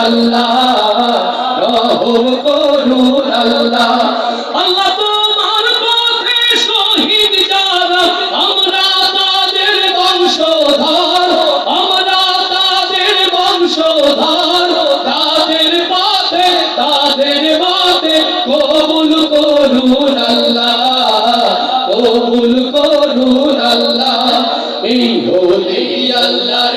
আল্লাহ রহম করুন আল্লাহ আল্লাহ তোমার পথে শহীদ আমরা তাদের বংশধর আমরা তাদের বংশধর তাদের পথে তাদের পথে কবুল করুন আল্লাহ, কবুল করুন আল্লাহ, এই হলি আল্লাহর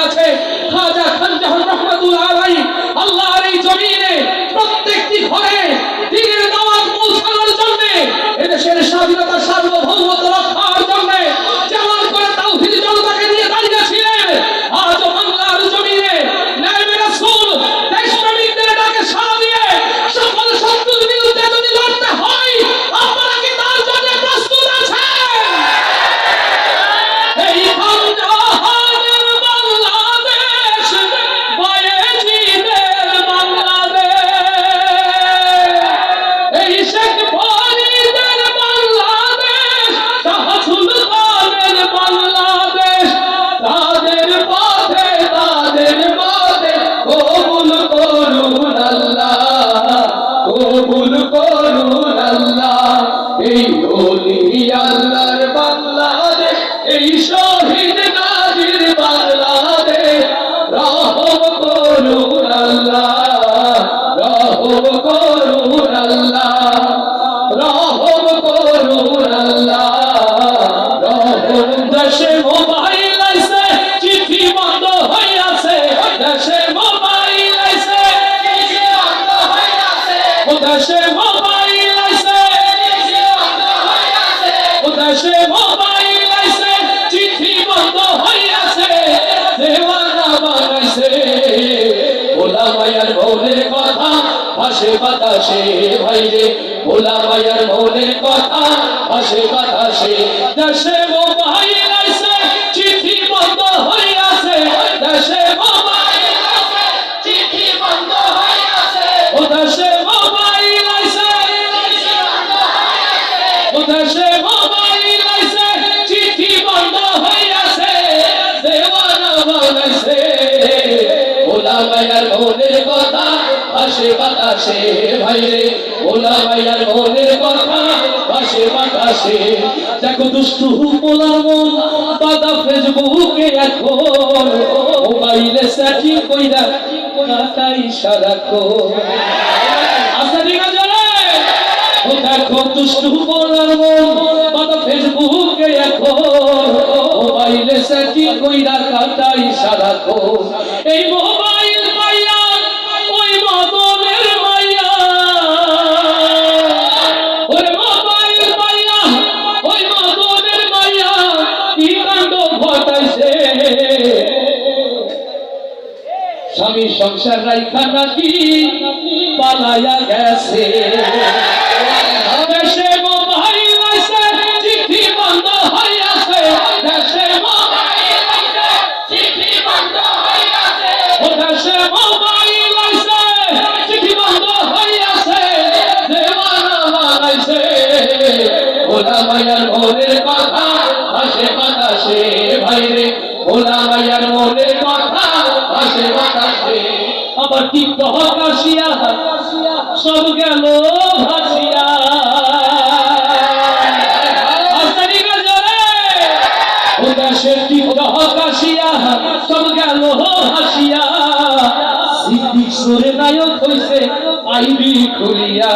মায়ার মৌনের কথা ভাসে বাতাসে ভাইরে ভোলা মায়ার মৌনের কথা ভাসে বাতাসে দেশে গো ভাই বাতাসে ভাইরে ওলা ভাইয়া মনের কথা, বাসে বাতাসে। দেখো দুষ্টু বলার মন, বাদা ফেসবুকে এখন। মোবাইলে স্যাটিং কইরা কাটাই সারাক্ষণ। কো এই মোবাইল হইয়াছে। দেওয়ানা বানাইছে ওলা মায়ার মনের কথা আসে বাতাসে ভাইরে। আবার কি কাশিয়া সব গেল ভাসিয়া। টিপটাহ কাশিয়া সব গেল হাসিয়া সিদ্ধি সুরে নায়ক হইছে, আইবি খুলিয়া।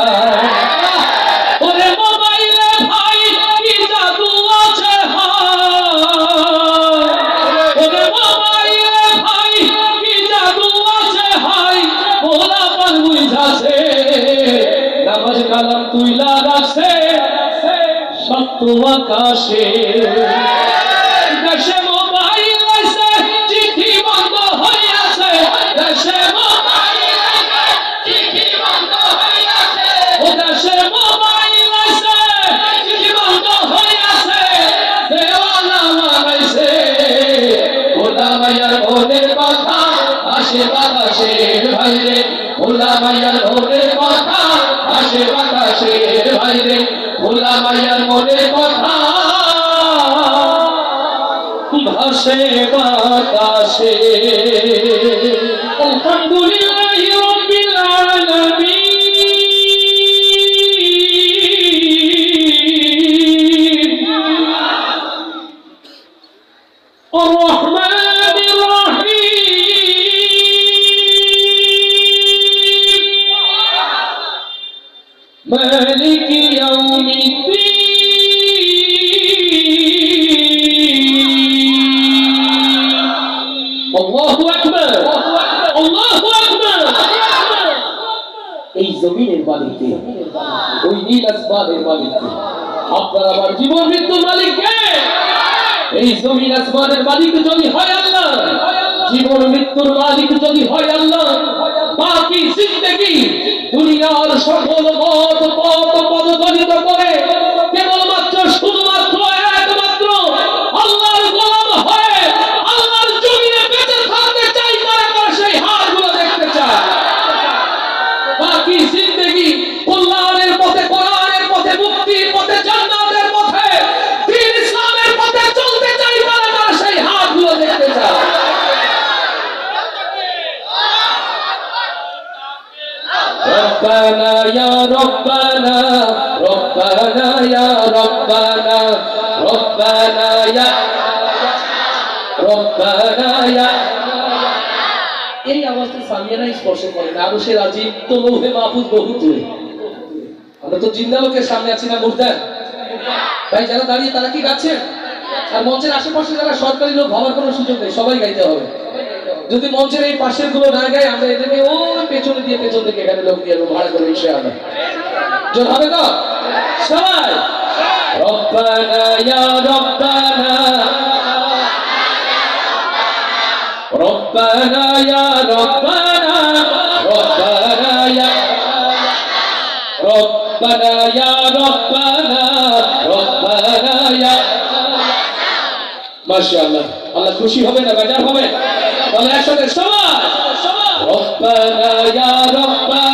আকাশে। এই জমিনের মালিক ওই নীল আসমানের মালিক আপনার আমার জীবন মৃত্যুর মালিক এই জমিন আসমানের মালিক যদি হয় আল্লাহ, জীবন মৃত্যুর মালিক যদি হয় আল্লাহ, বাকি জিন্দগি দুনিয়ার সকল মত পথ ربنا ربنا يا ربنا يا এই আওয়াজটা সামিয়ানা স্পর্শ করে না আরো সে রাজীব তো লৌহে মাহফুজ বহু দূরে আমরা তো জিন্দা লোকের সামনে আছি না মুর্দার ভাই যারা দাঁড়িয়ে তারা কি গাচ্ছেন আর মঞ্চের আশেপাশে যারা সরকারি লোক ভাবার কোনো সুযোগ নেই সবাই গাইতে হবে যদি মঞ্চের এই পাশের গুলো না গায় আমরা এদেরকে ওই পেছনে দিয়ে পেছন থেকে এখানে লোক দিয়ে দেবো, ভাড়া করে ইনশা আল্লাহ জোর হবে তো সবাই রব্বানা ইয়া রব্বানা ربنا يا ربنا ربنا يا ربنا يا ربنا ربنا يا মাশাআল্লাহ আল্লাহ খুশি হবে না বেজার হবে তাহলে একসাথে সবাই রব্বানা ইয়া রব্বানা ربنا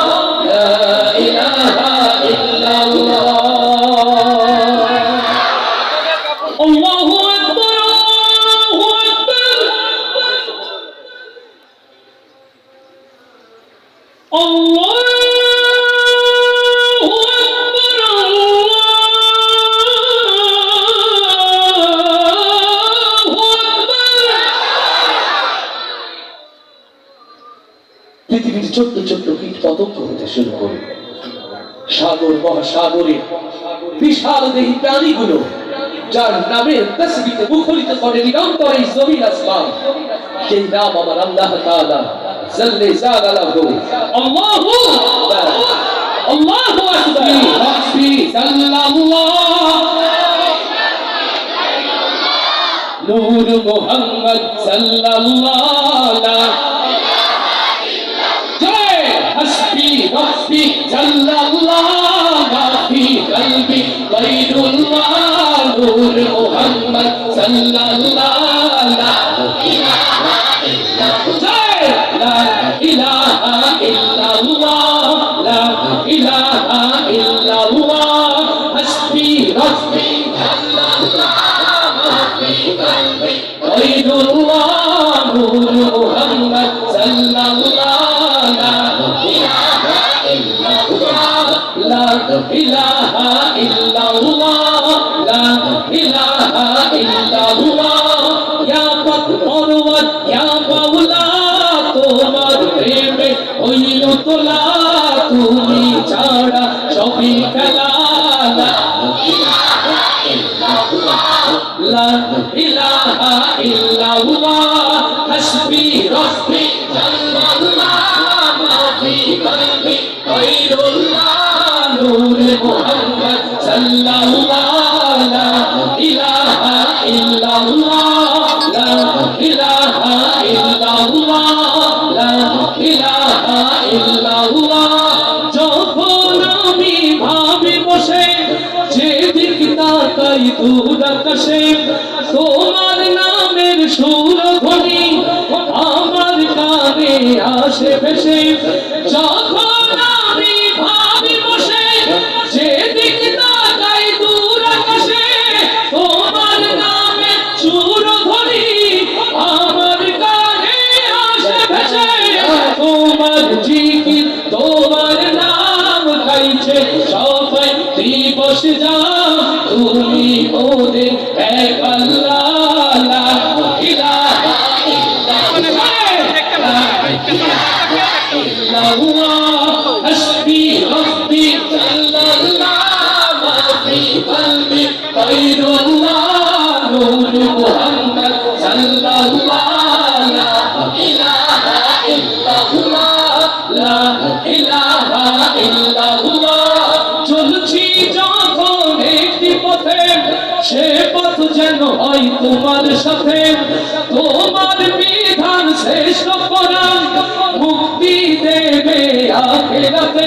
করে নিরন্তর এই জমিন আসমান সেই নাম আমার আল্লাহ তাআলা জল্লে জালালাহু আল্লাহু আল্লাহু আকবার রাব্বি সাল্লাল্লাহু নূর মোহাম্মদ সাল্লাল্লাহু তোলা Yeah.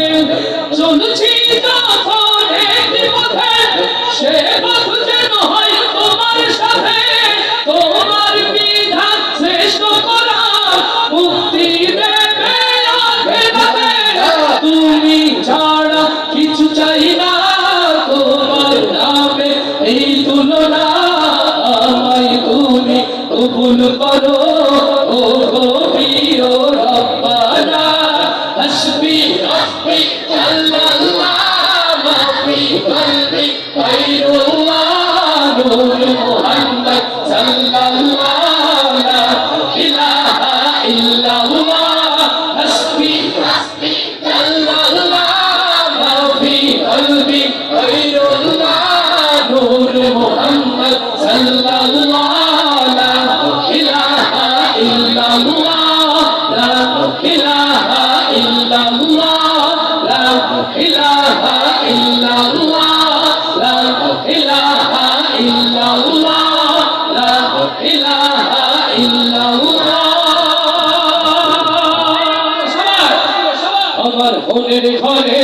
ঘরে ঘরে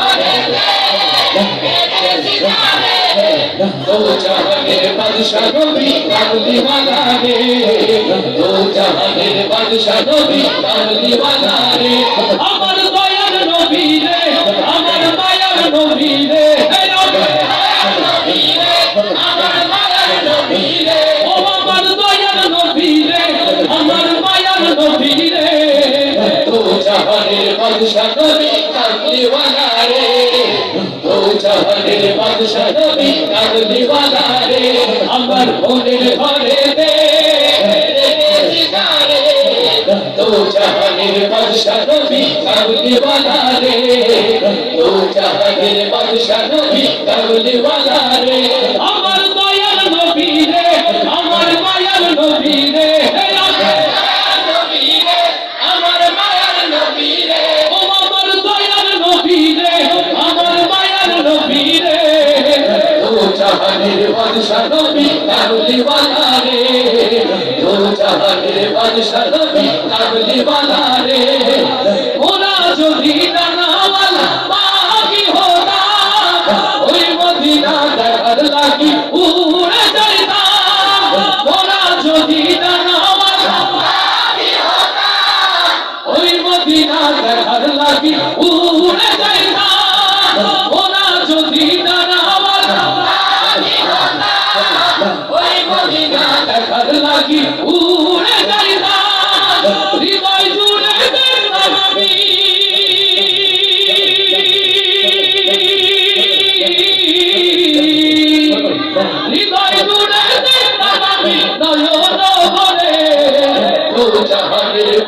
दो जहाने बादशाह नबी काम दीवाना रे दो जहाने बादशाह नबी काम दीवाना रे دل بادشاہ نبی کر دیوانا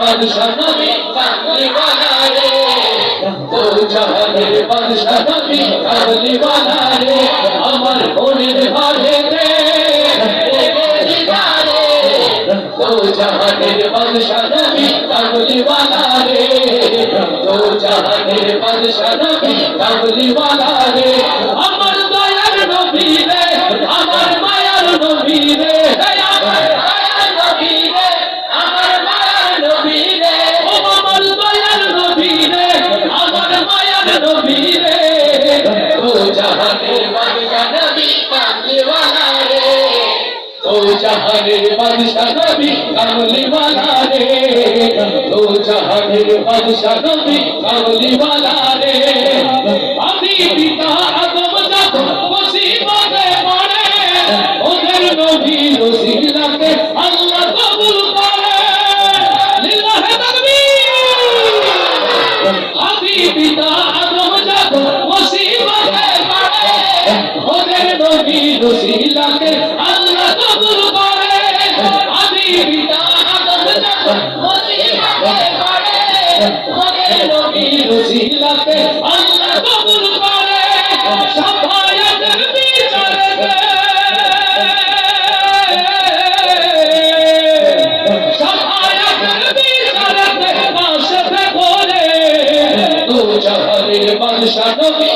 জাহানের বাদশা নবী কামলিওয়ালা রে ও জাহানের বাদশা নবী কামলিওয়ালা রে আমার মনের দে ও জাহানের বাদশা নবী কামলিওয়ালা রে ও জাহানের বাদশা নবী কামলিওয়ালা রে জাহানের বাদশাহ নবী কামলিওয়ালা রসিলাকে আল্লাহ কবুল করে সাফায়াতের বিচারে সাফায়াতের বিচারে পাশে করে তো জাহানের বাদশা নবী,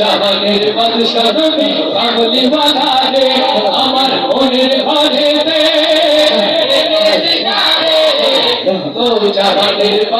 জাহানের বাদশা নবী। আমার মনের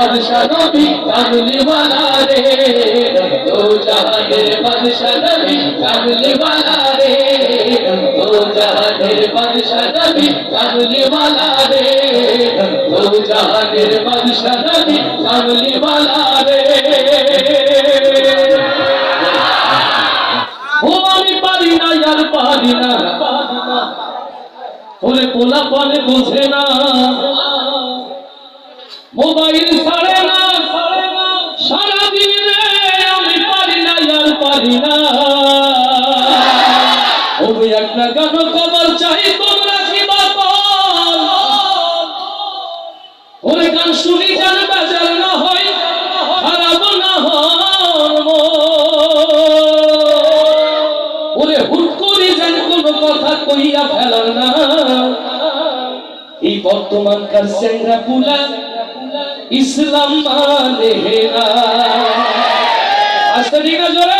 বাদশা নবী কামলিওয়ালা রে। তো নবী কামলিওয়ালা রে। তো নবী কামলিওয়ালা রে। তো নবী কামলিওয়ালা রে। ও আমি পারি না, আর পারি না না। মোবাইল পারি না ওই একটা গান খবর চাই, তোমরা ওই গান শুনি যেন না হয়, খারাপ না ওরে হুট করে যেন কোনো কথা কইয়া ফেলার না। এই বর্তমানকার সেংরা পুলা, ইসলাম মানে আসতে ঠিক না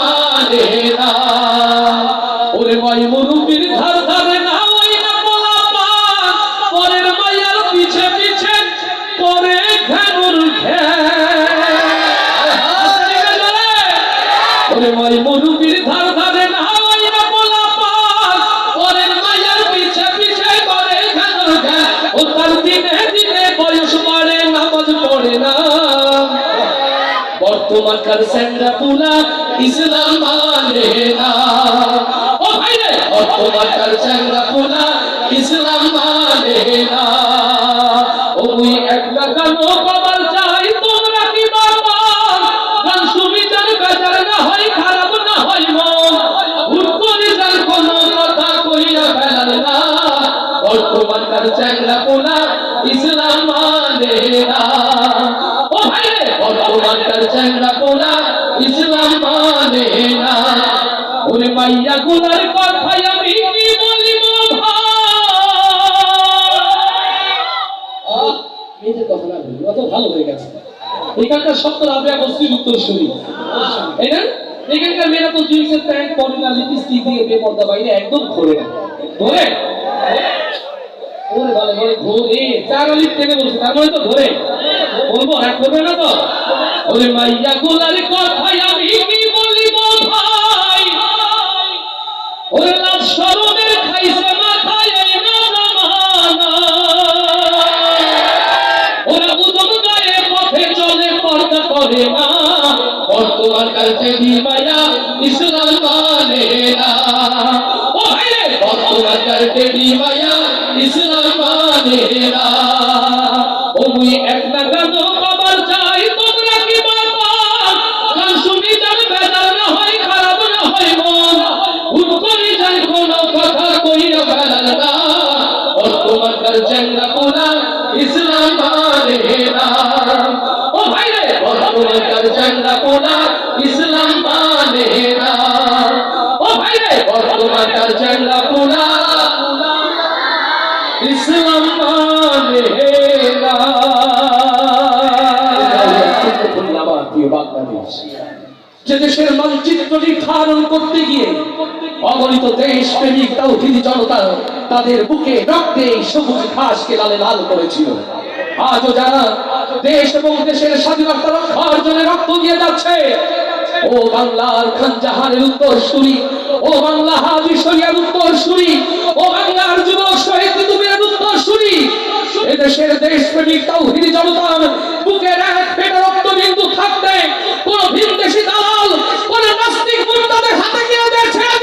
বর্তমানকার সেন্ডা পুলা ইসলাম মানে না। ও ভাই রে বর্তমানকার সেন্ডা এখানকার শব্দ রাবেয়া বস্তির উত্তর শুনি তাই না এখানকার মেয়েরা তো জিন্সের প্যান্ট পরে না লিপস্টিক দিয়ে বেপর্দা বাইরে একদম ঘোরে না। ঘোরে? ওরে বলে বলে ঘোরে। চার লিপ থেকে বলছে, তার মানে তো ঘোরে। বলব এক করবে না তো? ওরে মাইয়া গুলার কথাই আমি কি বলিব ওরে লাজ শরমের করে না বর্তমান কালকে মায়া ইসলাম মানে না ও ভাই রে বর্তমান কালকে মায়া ইসলাম মানে না ইসলাম দেশের মানচিত্র নির্ধারণ করতে গিয়ে অগণিত দেশ প্রেমিক তাওহিদ জনতা তাদের বুকে রক্তে সবুজ ঘাসকে লালে লাল করেছিল। আজও যারা দেশ এবং দেশের স্বাধীনতা রক্ষার জন্য রক্ত দিয়ে যাচ্ছে, ও বাংলার খান জাহানের উত্তর সুরি ও বাংলা হাজি শরিয়ার উত্তর সুরি ও বাংলার যুবক শহীদ এদেশের দেশপ্রেমিক তাওহিদি জনতার বুকের এক পেটে রক্তবিন্দু থাকতে কোন ভিনদেশি দালাল, কোন নাস্তিক মুক্তাদের হাতে গিয়ে ছেড়ে